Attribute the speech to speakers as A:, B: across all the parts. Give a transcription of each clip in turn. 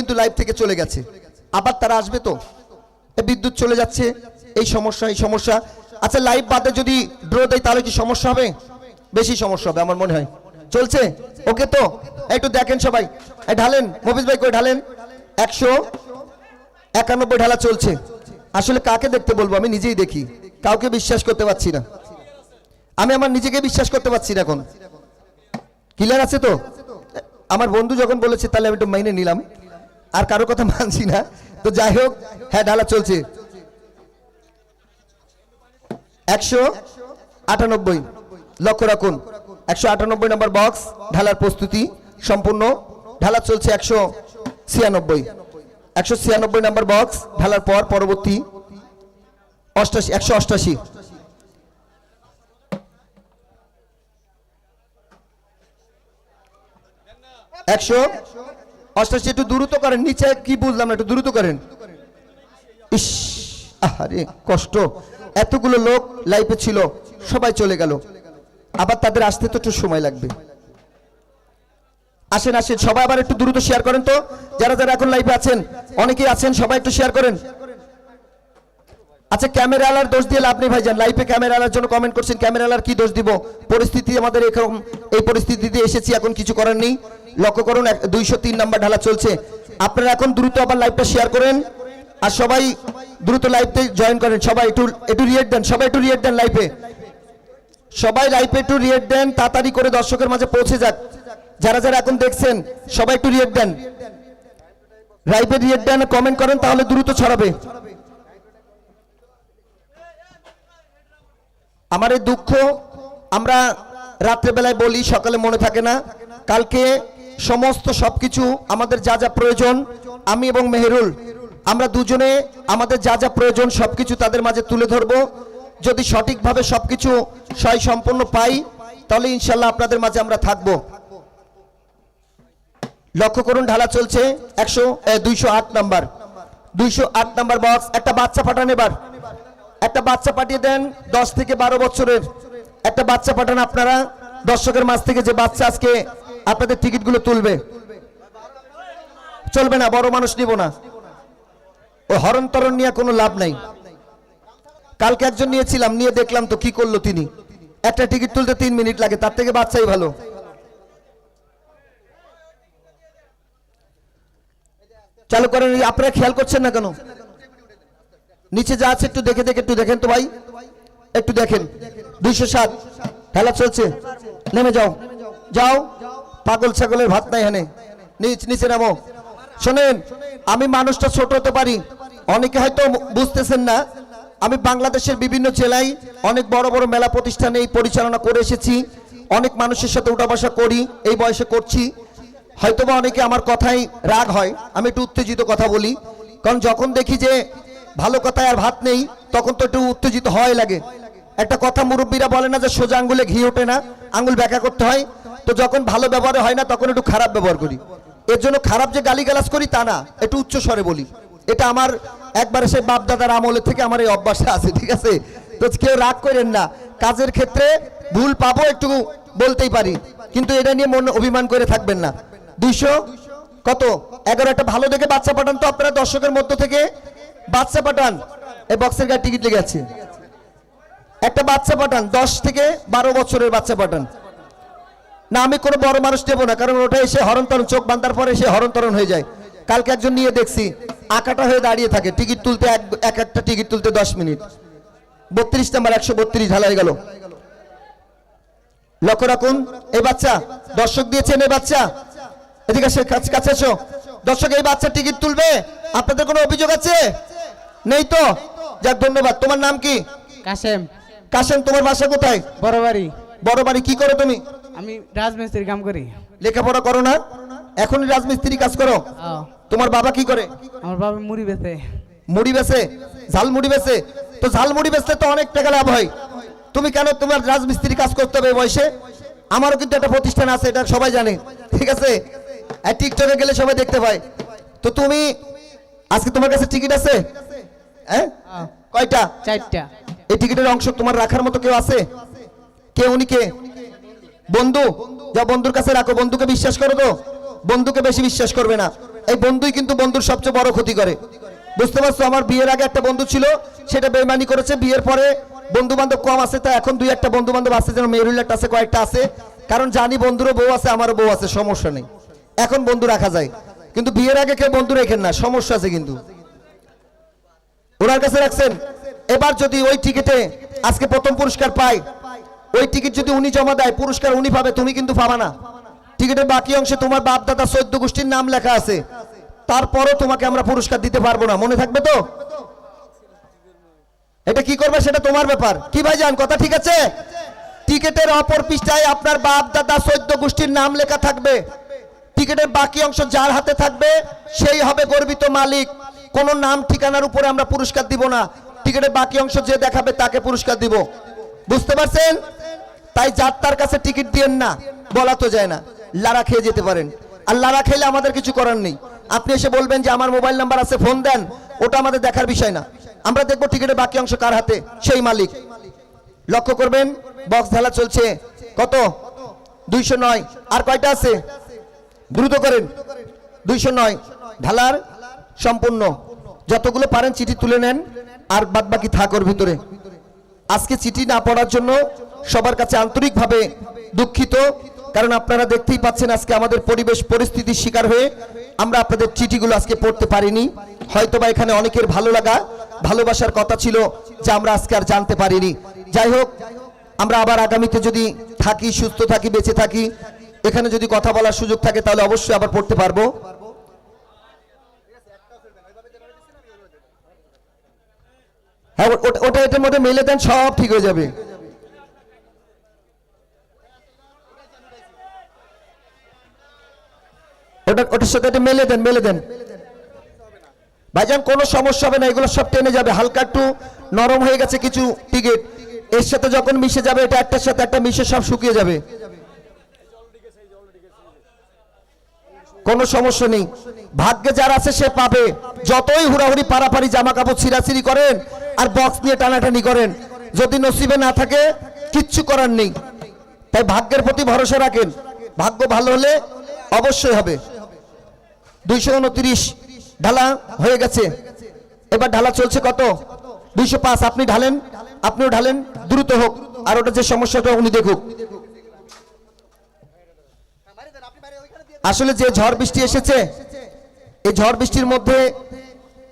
A: কিন্তু লাইভ থেকে চলে গেছে। আবার তারা আসবে তো? বিদ্যুৎ চলে যাচ্ছে। এই সমস্যা এই সমস্যা। আচ্ছা লাইভ বাদে যদি ড্র দেয়, তাহলে কি সমস্যা হবে? বেশি সমস্যা হবে, আমার মনে হয়। চলছে? ওকে তো? একটু দেখেন সবাই। ঢালেন, মফিজ ভাই কই ঢালেন? একশো একানব্বই ঢালা চলছে। আসলে কাকে দেখতে বলব? আমি নিজেই দেখি। কাউকে বিশ্বাস করতে পারছি না। আমি আমার নিজেকে বিশ্বাস করতে পারছি না এখন। ক্লিয়ার আছে তো? আমার বন্ধু যখন বলেছে, তাহলে আমি একটু মাইনে নিলাম। আর কারও কথা মানছি না। তো যাই হোক হ্যাঁ ঢালা চলছে। একশো আটানব্বই, লক্ষ্য রাখুন। একশো আটানব্বই নম্বর বক্স ঢালার প্রস্তুতি সম্পূর্ণ। ঢালা চলছে একশো ছিয়ানব্বই। একশো ছিয়ানব্বই নম্বর বক্স ঢালার পর পরবর্তী অষ্টাশি, একশো অষ্টাশি। একশো অষ্টাশি একটু দ্রুত করেন, নিচে কি বুঝলাম একটু দ্রুত করেন। ইস আরে কষ্ট। এতগুলো লোক লাইফে ছিল, সবাই চলে গেল। আবার তাদের আসতে তো একটু সময় লাগবে। আসেন আসেন, সবাই আবার একটু দ্রুত শেয়ার করেন তো। যারা যারা এখন লাইভে আছেন, অনেকেই আছেন, সবাই একটু শেয়ার করেন। আচ্ছা ক্যামেরা আলার দোষ দিয়ে লাভ নেই ভাইজান। লাইফে ক্যামেরা আলার জন্য কমেন্ট করছেন। ক্যামেরা আলার কি দোষ দিব? পরিস্থিতি আমাদের এরকম, এই পরিস্থিতিতে এসেছি, এখন কিছু করার নেই। লক্ষ্য করুন দুইশো তিন নাম্বার ঢালা চলছে। আপনারা এখন দ্রুত আবার লাইভটা শেয়ার করেন। আর সবাই দ্রুত লাইভতে জয়েন করেন। সবাই একটু একটু রিয়েট দেন, সবাই একটু রিয়েট দেন লাইভে সবাই লাইভে একটু রিয়েট দেন, তাড়াতাড়ি করে দর্শকের মাঝে পৌঁছে যাক। যারা যারা এখন দেখছেন, সবাই একটু রিয়েট দেন। লাইভে রিয়েট দেন কমেন্ট করেন, তাহলে দ্রুত ছড়াবে। আমার এই দুঃখ, আমরা রাত্রেবেলায় বলি, সকালে মনে থাকে না। কালকে সমস্ত সবকিছু আমাদের যা যা প্রয়োজন, আমি এবং মেহেরুল, আমরা দুজনে আমাদের যা যা প্রয়োজন সবকিছু তাদের মাঝে তুলে ধরবো। যদি সঠিকভাবে সবকিছু সয় সম্পন্ন পাই, তাহলে ইনশাল্লাহ আপনাদের মাঝে আমরা থাকব। লক্ষ্য করুন, ঢালা চলছে একশো দুইশো আট নাম্বার। দুইশো আট নাম্বার বক্স একটা বাচ্চা পাঠান এবার। একটা বাচ্চা পাঠিয়ে দেন দশ থেকে বারো বছরের। একটা বাচ্চা পাঠান আপনারা, দর্শকের মাঝ থেকে যে বাচ্চা আজকে আপনাদের টিকিটগুলো তুলবে। চলবে না, বড় মানুষ নিব না। ও হরণ তরণ নিয়ে কোনো লাভ নাই। কালকে একজন নিয়েছিলাম, নিয়ে দেখলাম তো কি করল তিনি। একটা টিকিট তুলতে তিন মিনিট লাগে, তার থেকে বাচ্চাই ভালো। চালু করেন, আপনারা খেয়াল করছেন না কেন? নিচে যা আছে একটু দেখে দেখে, একটু দেখেন তো ভাই। একটু দেখেন। দুইশো সাত। খেলা চলছে। নেমে যাও। যাও। পাগল ছাগলের ভাত নাই হানে নিচ, নিচে নামো। শোনেন, আমি মানুষটা ছোট হতে পারি। অনেকে হয়তো বুঝতেছেন না, আমি বাংলাদেশের বিভিন্ন জেলায় অনেক বড় বড় মেলা প্রতিষ্ঠানে এই পরিচালনা করে এসেছি। অনেক মানুষের সাথে উঠা বসা করি, এই বয়সে করছি। হয়তোবা অনেকে আমার কথাই রাগ হয়, আমি একটু উত্তেজিত কথা বলি। কারণ যখন দেখি যে ভালো কথায় আর ভাত নেই, তখন তো একটু উত্তেজিত হয় লাগে। একটা কথা মুরব্বীরা বলে না যে সোজা আঙ্গুলে ঘি ওঠে না, আঙ্গুল ব্যাখ্যা করতে হয় তো যখন ভালো ব্যবহার হয় না, তখন একটু খারাপ ব্যবহার করি। এর জন্য খারাপ যে গালিগালাজ করি, তা না। একটু উচ্চ স্বরে বলি। এটা আমার একবারে সে বাপ দাদার আমলে থেকে আমার এই অভ্যাসটা আছে, ঠিক আছে? তো কেউ রাগ করেন না। কাজের ক্ষেত্রে ভুল পাবো একটু বলতেই পারি। কিন্তু এটা নিয়ে মন অভিমান করে থাকবেন না। দুইশো কত? এগারো, একটা ভালো দেখে বাচ্চা পাঠান তো আপনারা দর্শকের মধ্য থেকে। বাচ্চা পাঠান। এই বক্সের গায়ে টিকিট লেগে আছে। একটা বাচ্চা পাঠান, দশ থেকে বারো বছরের বাচ্চা পাঠান। না আমি কোনো বড় মানুষ নেব না কারণ ওটা এসে হরন্তরণ চোখ বান্ধার পরে এসে হরন্তরণ হয়ে যায়। কালকে একজন নিয়ে দেখছি আঁকাটা হয়ে দাঁড়িয়ে থাকে টিকিট তুলতে এক এক একটা টিকিট তুলতে দশ মিনিট। বত্রিশ নাম্বার একশো বত্রিশ ঢালাই গেল। লক্ষ্য রাখুন এই বাচ্চা দর্শক দিয়েছেন এই বাচ্চা। এদিকে কাছে কাছে এসো। দর্শক এই বাচ্চা টিকিট তুলবে আপনাদের কোনো অভিযোগ আছে? নেই তো? যাক ধন্যবাদ। তোমার নাম কি?
B: কাশেম।
A: কাশেম তোমার বাসা কোথায়?
B: বড় বাড়ি
A: বড় বাড়ি কি করো তুমি?
B: আমি রাজমিস্ত্রির কাম করি।
A: লেখাপড়া করো না? এখনই রাজমিস্ত্রি কাজ করো। তোমার বাবা কি করে?
B: আমার বাবা মুড়ি বেচে
A: মুড়ি বেচে ঝাল মুড়ি বেচে তো ঝাল মুড়ি বেচলে তো অনেক টাকা লাভ হয়। তুমি কেন তোমার রাজমিস্ত্রি কাজ করতে হবে বয়সে? আমারও কিন্তু একটা প্রতিষ্ঠান আছে এটা সবাই জানে। ঠিক আছে? টিকটকে গেলে সবাই দেখতে পায়। তো তুমি আজকে তোমার কাছে টিকিট আছে? হ্যাঁ? কয়টা?
B: চারটা।
A: এই টিকিটের অংশ তোমার রাখার মতো কেউ আছে? কে উনি কে? বন্ধু, যা বন্ধুর কাছে রাখো, বন্ধুকে বিশ্বাস করো তো বন্ধুকে বেশি বিশ্বাস করবে না। এই বন্ধুই কিন্তু বন্ধুর সবচেয়ে বড় ক্ষতি করে। বুঝতে পারছ? আমার বিয়ের আগে একটা বন্ধু ছিল, সেটা বেমানি করেছে। বিয়ের পরে বন্ধু বান্ধব কম আছে, তা এখন দুই একটা বন্ধু বান্ধব আছে, যেন মেরুল্লাট আছে, কয়েকটা আছে। কারণ জানি বন্ধুরও বউ আছে, আমারও বউ আছে, সমস্যা নেই। এখন বন্ধু রাখা যায়। কিন্তু বিয়ের আগে কেউ বন্ধু রেখেন না, সমস্যা আছে কিন্তু। ওনার কাছে রাখছেন, এবার যদি ওই টিকিটে আজকে প্রথম পুরস্কার পায় ওই টিকিট যদি উনি জমা দেয়, পুরস্কার উনি পাবে, তুমি কিন্তু পাবা না। টিকিটের বাকি অংশে তোমার বাপ দাদা চোদ্দ গোষ্ঠীর নাম লেখা আছে। তারপরও তোমাকে আমরা পুরস্কার দিতে পারব না। মনে থাকবে তো? এটা কি করবে সেটা তোমার ব্যাপার। কি ভাই জান কথা ঠিক আছে? টিকিটের অপর পৃষ্ঠায় আপনার বাপ দাদা চোদ্দ গোষ্ঠীর নাম লেখা থাকবে। টিকিটের বাকি অংশ যার হাতে থাকবে, সেই হবে গর্বিত মালিক। কোন নাম ঠিকানার উপরে আমরা পুরস্কার দিব না। টিকিটের বাকি অংশ যে দেখাবে তাকে পুরস্কার দিব। বুঝতে পারছেন? তাই যার তার কাছে টিকিট দিয়েন না, বলা তো যায় না। লারা খেয়ে যেতে পারেন। আর লারা খেলে আমাদের কিছু করার নেই। আপনি এসে বলবেন যে আমার মোবাইল নাম্বার আছে, ফোন দেন, ওটা আমাদের দেখার বিষয় না। আমরা দেখব টিকিটের বাকি অংশ কার হাতে, সেই মালিক। লক্ষ্য করবেন, বক্স ঢালা চলছে। কত? দুইশো নয়। আর কয়টা আছে? দ্রুত করেন। দুইশো নয়। ঢালার সম্পূর্ণ। যতগুলো পারেন চিঠি তুলে নেন, আর বাদ বাকি থাকর ভিতরে। আজকে চিঠি না পড়ার জন্য সবার কাছে আন্তরিকভাবে দুঃখিত, কারণ আপনারা দেখতেই পাচ্ছেন আজকে আমাদের পরিবেশ পরিস্থিতির শিকার হয়ে আমরা আপনাদের চিঠিগুলো আজকে পড়তে পারিনি। হয়তোবা এখানে অনেকের ভালো লাগা, ভালোবাসার কথা ছিল যা আমরা আজকে আর জানতে পারিনি। যাই হোক, আমরা আবার আগামীতে যদি থাকি, সুস্থ থাকি, বেঁচে থাকি, এখানে যদি কথা বলার সুযোগ থাকে তাহলে অবশ্যই আবার পড়তে পারব। হ্যাঁ ওটা- ওটা এটার মধ্যে মেলে দেন, সব ঠিক হয়ে যাবে। ওটা ওটার সাথে এটা মেলে দেন মেলে দেন। ভাইজান, কোনো সমস্যা হবে না, এগুলো সব টেনে যাবে। হালকা একটু নরম হয়ে গেছে কিছু টিকিট। এর সাথে যখন মিশে যাবে, এটা একটার সাথে একটা মিশে সব শুকিয়ে যাবে। কোনো সমস্যা নেই। ভাগ্যে যার আছে, সে পাবে। যতই হুড়াহুড়ি, পারাপারি জামা কাপড় ছিঁড়াছিড়ি করেন আর বক্স নিয়ে টানাটানি করেন, যদি নসিবে না থাকে, কিচ্ছু করার নেই। তাই ভাগ্যের প্রতি ভরসা রাখেন। ভাগ্য ভালো হলে অবশ্যই হবে। দুইশো উনত্রিশ ঢালা হয়ে গেছে। এবার ঢালা চলছে কত? দুইশো পাঁচ। আপনি ঢালেন, আপনিও ঢালেন, দ্রুত হোক। আর ওটা যে সমস্যাটা, উনি দেখুক। আসলে যে ঝড় বৃষ্টি এসেছে, এই ঝড় বৃষ্টির মধ্যে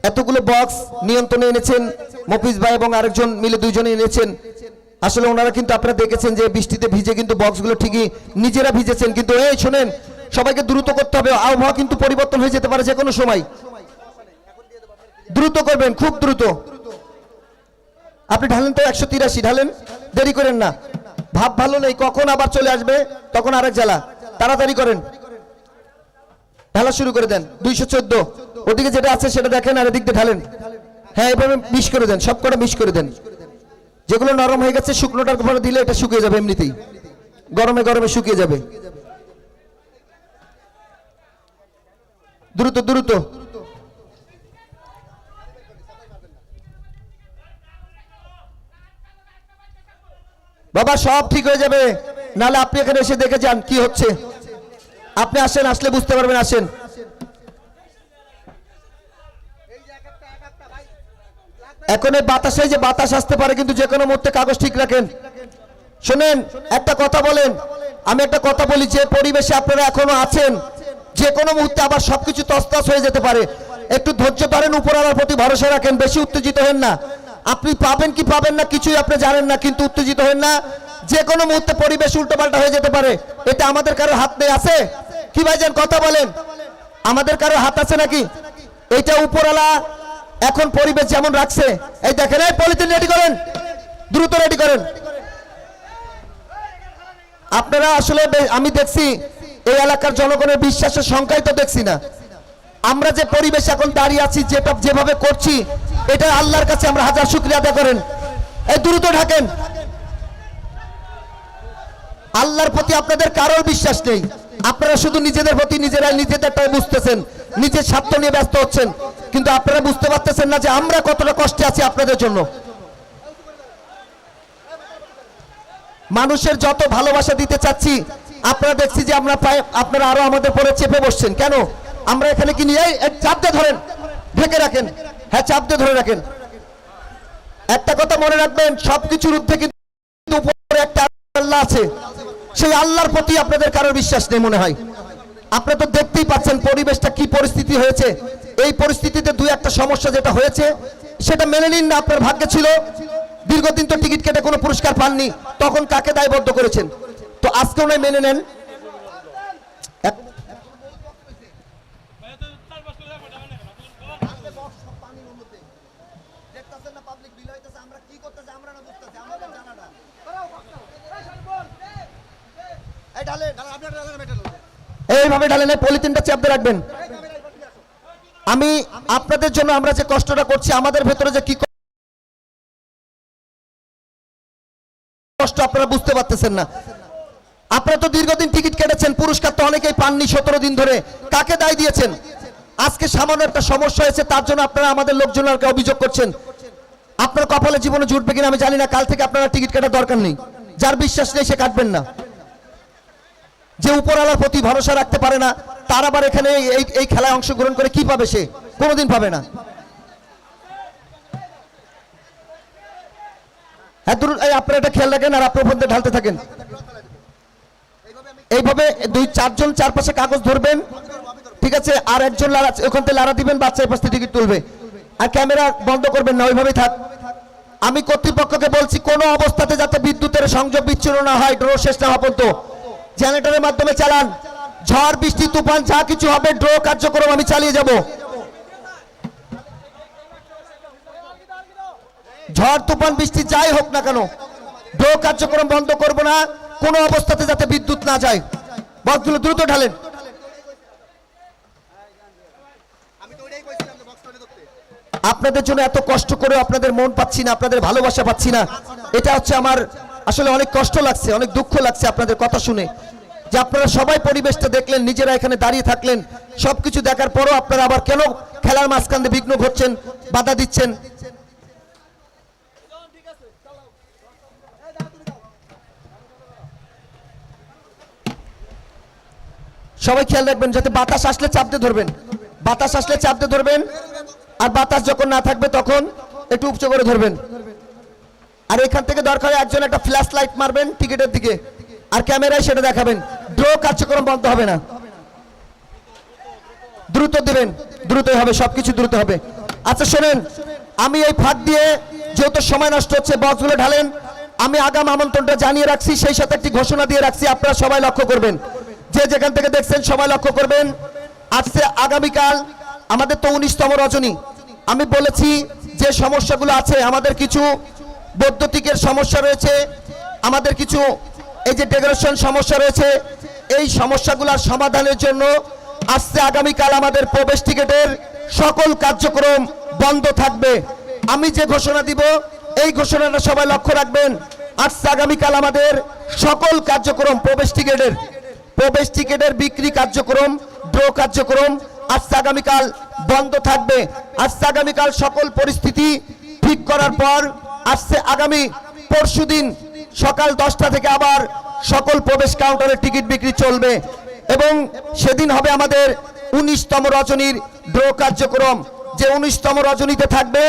A: এতগুলো বক্স নিয়ন্ত্রণে এনেছেন মফিজ ভাই এবং আরেকজন মিলে দুইজনে এনেছেন। আসলে ওনারা কিন্তু আপনারা দেখেছেন যে বৃষ্টিতে ভিজে কিন্তু বক্সগুলো ঠিকই নিজেরা ভিজেছেন। কিন্তু এই শোনেন সবাইকে দ্রুত করতে হবে। আবহাওয়া কিন্তু পরিবর্তন হয়ে যেতে পারে যে কোনো সময়। দ্রুত করবেন, খুব দ্রুত। আপনি ঢালেন তো একশো তিরাশি, ঢালেন। দেরি করেন না। ভাব ভালো নেই, কখন আবার চলে আসবে, তখন আরেক জেলা তাড়াতাড়ি করেন। ঢালা শুরু করে দেন, দুইশো চোদ্দ। ওদিকে যেটা আছে সেটা দেখেন আর এদিক দিয়ে ঢালেন। হ্যাঁ এভাবে মিশ করে দেন, সব কটা মিশ করে দেন। যেগুলো নরম হয়ে গেছে, শুকনোটার উপরে দিলে এটা শুকিয়ে যাবে এমনিতেই। গরমে গরমে শুকিয়ে যাবে। দ্রুত দ্রুত। বাবা, সব ঠিক হয়ে যাবে। নাহলে আপনি এখানে এসে দেখে যান কি হচ্ছে। আপনি আসেন, আসলে বুঝতে পারবেন, আসেন। এখন এই বাতাসে যে বাতাস আসতে পারে, কিন্তু যে কোনো মুহূর্তে কাগজ ঠিক রাখেন। শোনেন, একটা কথা বলেন। আমি একটা কথা বলি, যে পরিবেশে আপনারা এখনও আছেন যে কোনো মুহূর্তে আবার সবকিছু তসতস হয়ে যেতে পারে। একটু ধৈর্য ধরেন, উপরওয়ালার প্রতি ভরসা রাখেন, বেশি উত্তেজিত হেন না। আপনি পাবেন কি পাবেন না, কিছুই আপনি জানেন না, কিন্তু উত্তেজিত হেন না। যে কোনো মুহূর্তে পরিবেশ উল্টোপাল্টা হয়ে যেতে পারে। এটা আমাদের কারও হাত নেই, আছে? কি ভাইজান, কথা বলেন। আমাদের কারও হাত আছে নাকি? এটা উপরওয়ালা এখন পরিবেশ যেমন রাখছে। এই দেখেন, এই পলিথিন রেডি করেন। দ্রুত রেডি করেন। আপনারা আসলে আমি দেখছি এই এলাকার জনগণের বিশ্বাসের সংখ্যাই তো দেখছি না। আমরা যে পরিবেশ এখন দাঁড়িয়ে আছি যেটা যেভাবে করছি, এটা আল্লাহর কাছে আমরা হাজার শুক্রিয়া আদায় করেন। এই দ্রুত ঢাকেন। আল্লাহর প্রতি আপনাদের কারোর বিশ্বাস নেই। আপনারা শুধু নিজেদের প্রতি নিজেরাই নিজেদেরটাই বুঝতেছেন, নিজের স্বার্থ নিয়ে ব্যস্ত হচ্ছেন। কিন্তু আপনারা বুঝতে পারতেছেন না যে আমরা কতটা কষ্টে আছি আপনাদের জন্য। মানুষের যত ভালোবাসা দিতে চাচ্ছি আপনারা দেখছি যে আমরা পায়ে, আপনারা আরও আমাদের পরে চেপে বসছেন। কেন? আমরা এখানে কি নিয়ে চাপ দিয়ে ধরেন। ঢেকে রাখেন। হ্যাঁ চাপ দিয়ে ধরে রাখেন। একটা কথা মনে রাখবেন, সবকিছুর ঊর্ধ্বে কিন্তু উপরে একটা আল্লাহ আছে। সেই আল্লাহর প্রতি আপনাদের কারোর বিশ্বাস নেই মনে হয়। আপনারা তো দেখতেই পাচ্ছেন পরিবেশটা কি পরিস্থিতি হয়েছে। এই পরিস্থিতিতে দুই একটা সমস্যা যেটা হয়েছে, সেটা মেনে নিন না, আপনার ভাগ্যে ছিল। দীর্ঘদিন তো টিকিট কেটে কোনো পুরস্কার পাননি। তখন কাকে দায়বদ্ধ করেছেন? তো আজকে ওনায় মেনে নেন। এইভাবে ঢালেন পলিথিনটা চাপ দিয়ে রাখবেন। আমি আপনাদের জন্য আমরা যে কষ্টটা করছি, আমাদের ভেতরে যে কি কষ্ট আপনারা বুঝতে পারতেছেন না আপনারা তো দীর্ঘদিন টিকিট কেটেছেন পুরস্কার তো অনেকেই পাননি সতেরো দিন ধরে। কাকে দায় দিয়েছেন? আজকে সামান্য একটা সমস্যা হয়েছে, তার জন্য আপনারা আমাদের লোকজনকে অভিযোগ করছেন। আপনার কপালে জীবনে জুটবে কিনা আমি জানি না, কাল থেকে আপনারা টিকিট কাটার দরকার নেই। যার বিশ্বাস নেই সে কাটবেন না। যে উপরওয়ালার প্রতি ভরসা রাখতে পারে না, তার আবার এখানে এই এই খেলায় অংশগ্রহণ করে কি পাবে সে? কোনোদিন পাবে না। হ্যাঁ আপনারা এটা খেয়াল রাখেন আর আপনার ঢালতে থাকেন। এইভাবে দুই, চারজন চারপাশে কাগজ ধরবেন, ঠিক আছে? আর একজন লাড়া ওখান থেকে লাড়া দিবেন, বাচ্চা এই পাশ থেকে টিকিট তুলবে। আর ক্যামেরা বন্ধ করবেন না, ওইভাবেই থাক। আমি কর্তৃপক্ষকে বলছি, কোনো অবস্থাতে যাতে বিদ্যুতের সংযোগ বিচ্ছিন্ন না হয় ড্রো শেষ না হওয়া পর্যন্ত। জেনারেটরের মাধ্যমে চালান। ঝড়, বৃষ্টি, তুফান, যা কিছু হবে, ড্রো কার্যক্রম আমি চালিয়ে যাব। ঝড়, তুফান, বৃষ্টি, যাই হোক না কেন, ড্রো কার্যক্রম বন্ধ করব না। কোনো অবস্থাতে যাতে বিদ্যুৎ না যায়। বক্সগুলো দ্রুত ঢালেন। আপনাদের জন্য এত কষ্ট করে আপনাদের মন পাচ্ছি না, আপনাদের ভালোবাসা পাচ্ছি না। এটা হচ্ছে আমার, আসলে অনেক কষ্ট লাগছে, অনেক দুঃখ লাগছে আপনাদের কথা শুনে। যে আপনারা সবাই পরিবেশটা দেখলেন, নিজেরা এখানে দাঁড়িয়ে থাকলেন, সবকিছু দেখার পরও আপনারা আবার কেন খেলার মাঝখান দিয়ে বিঘ্ন ঘটছেন, বাধা দিচ্ছেন? সবাই খেয়াল রাখবেন, যাতে বাতাস আসলে চাপতে ধরবেন। বাতাস আসলে চাপতে ধরবেন, আর বাতাস যখন না থাকবে তখন একটু উপচে করে ধরবেন। আর এখান থেকে দরকার একজন একটা ফ্ল্যাশ লাইট মারবেন টিকিটের দিকে, আর ক্যামেরায় সেটা দেখাবেন। ড্র কার্যক্রম বন্ধ হবে না। দ্রুত দেবেন, দ্রুতই হবে, সবকিছু দ্রুত হবে। আচ্ছা শোনেন, আমি এই ফাঁক দিয়ে যেহেতু সময় নষ্ট হচ্ছে, বক্সগুলো ঢালেন, আমি আগাম আমন্ত্রণটা জানিয়ে রাখছি, সেই সাথে একটি ঘোষণা দিয়ে রাখছি, আপনারা সবাই লক্ষ্য করবেন। যে যেখান থেকে দেখছেন সবাই লক্ষ্য করবেন, আজকে আগামীকাল আমাদের তো উনিশতম রজনী। আমি বলেছি যে সমস্যাগুলো আছে, আমাদের কিছু বৈদ্যুতিকের সমস্যা রয়েছে, আমাদের কিছু এই যে ডেকোরেশন সমস্যা রয়েছে, এই সমস্যাগুলোর সমাধানের জন্য আজকে আগামীকাল আমাদের প্রবেশ টিকেটের সকল কার্যক্রম বন্ধ থাকবে। আমি যে ঘোষণা দিব, এই ঘোষণাটা সবাই লক্ষ্য রাখবেন। আজকে আগামীকাল আমাদের সকল কার্যক্রম প্রবেশ টিকেটের প্রবেশ টিকেটের বিক্রি কার্যক্রম, ড্র কার্যক্রম আজকে আগামীকাল বন্ধ থাকবে। আজকে আগামীকাল সকল পরিস্থিতি ঠিক করার পর আসছে আগামী পরশুদিন সকাল দশটা থেকে আবার সকল প্রবেশ কাউন্টারে টিকিট বিক্রি চলবে এবং সেদিন হবে আমাদের উনিশতম রজনীর ড্র কার্যক্রম। যে উনিশতম রজনীতে থাকবে,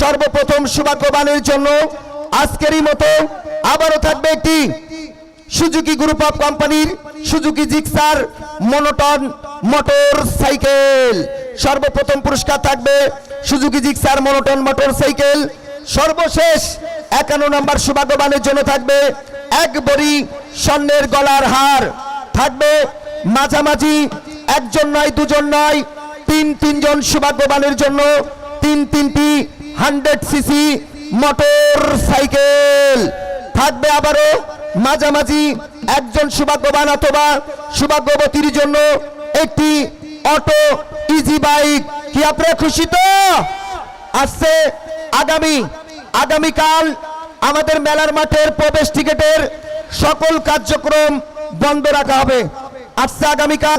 A: সর্বপ্রথম সৌভাগ্যবানের জন্য আজকেরই মতো আবারও থাকবে একটি সুজুকি গ্রুপ অফ কোম্পানির Suzuki Gixxer monotone motorcycle সর্বপ্রথম পুরস্কার থাকবে Suzuki Gixxer monotone motorcycle সর্বশেষ একান্ন নম্বর সৌভাগ্যবানের জন্য থাকবে এক বড়ি স্বর্ণের গলার হার। থাকবে মাঝামাঝি, একজন নয়, দুজন নয়, তিন, তিনজন সৌভাগ্যবানের জন্য তিন তিনটি হান্ড্রেড সিসি মোটর সাইকেল থাকবে আবারও মাঝামাঝি একজন সৌভাগ্যবান অথবা সৌভাগ্যবতীর জন্য একটি অটো ইজি বাইক কি আপনারা খুশি তো? আসছে আগামী, আগামীকাল আমাদের মেলার মাঠের প্রবেশ টিকেটের সকল কার্যক্রম বন্ধ রাখা হবে। আসছে আগামীকাল।